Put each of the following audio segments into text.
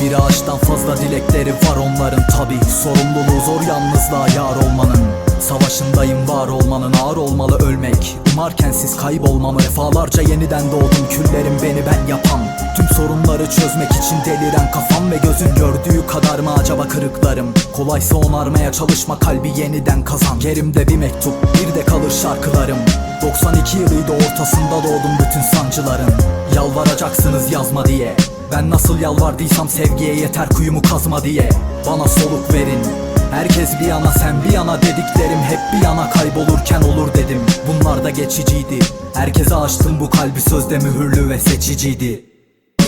Bir ağaçtan fazla dilekleri var onların tabi Sorumluluğu zor yalnızlığa yar olmanın. Savaşındayım var olmanın ağır olmalı ölmek. Umarken siz kaybolmamı Defalarca yeniden doğdum. Küllerim beni ben yapan. Tüm sorunları çözmek için deliren kafam Ve gözün gördüğü kadar mı acaba kırıklarım? Kolaysa onarmaya çalışma kalbi yeniden kazan. Yerimde bir mektup bir de kalır şarkılarım. 92 yılıydı ortasında doğdum bütün sancıların. Yalvaracaksınız yazma diye Ben nasıl yalvardıysam sevgiye yeter kuyumu kazma diye. Bana soluk verin. Herkes bir yana sen bir yana dediklerim hep bir yana kaybolurken olur dedim. Bunlar da geçiciydi. Herkese açtım bu kalbi sözde mühürlü ve seçiciydi.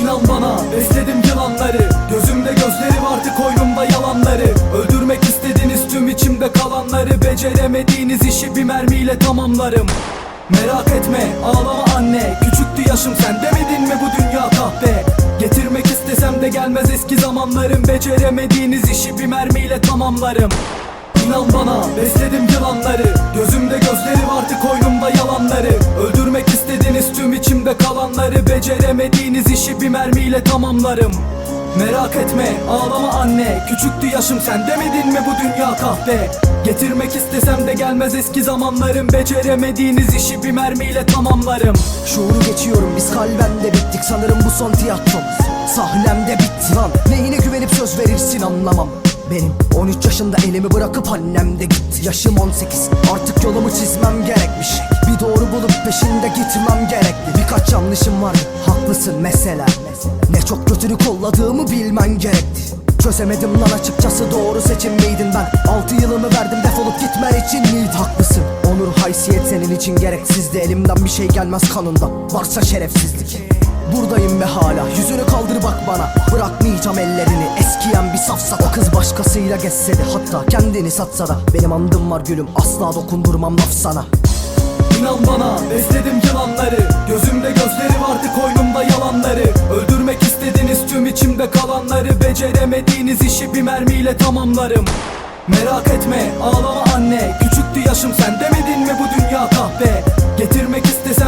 İnan bana besledim yılanları. Gözümde gözleri vardı koynumda yalanları. Öldürmek istediğiniz tüm içimde kalanları. Beceremediğiniz işi bir mermiyle tamamlarım. Merak etme ağlama anne. Küçüktü yaşım sen demedin mi bu dünya kahpe gelmez eski zamanlarım. Beceremediğiniz işi bir mermiyle tamamlarım. İnan bana besledim yılanları. Gözümde gözleri vardı koynumda yalanları. Öldürmek istediğiniz tüm içimde kalanları. Beceremediğiniz işi bir mermiyle tamamlarım. Merak etme ağlama anne. Küçüktü yaşım sen demedin mi bu dünya kahpe? Getirmek istesem de gelmez eski zamanlarım. Beceremediğiniz işi bir mermiyle tamamlarım. Şuuru geçiyorum biz kalben de bittik. Sanırım bu son tiyatromuz Sahnemde bitti lan. Neyine güvenip söz verirsin anlamam. Benim 13 yaşında elimi bırakıp annem de gitti Yaşım 18 artık yolumu çizmem gerekmiş. Bir doğru bulup peşinde gitmem gerekli. Birkaç yanlışım var. Haklısın mesela. Ne çok kötülük kolladığımı bilmen gerekti. Çözemedim lan açıkçası. Doğru seçim miydin ben? 6 yılımı verdim. Defolup gitmen için miydi? Haklısın. Onur haysiyet senin için gereksizdi. Elimden bir şey gelmez kanında varsa şerefsizlik Buradayım ve hala yüzünü kaldır bak bana. Bırakmayacağım ellerini eskiyen bir safsata. O kız başkasıyla geçse de hatta kendini satsa da. Benim andım var gülüm asla dokundurmam laf sana. İnan bana besledim yılanları Gözümde gözleri vardı koynumda yalanları. Öldürmek istediğiniz tüm içimde kalanları. Beceremediğiniz işi bir mermiyle tamamlarım. Merak etme ağlama anne. Küçüktü yaşım sen demedin mi bu dünya kahpe? Getirmek istesem de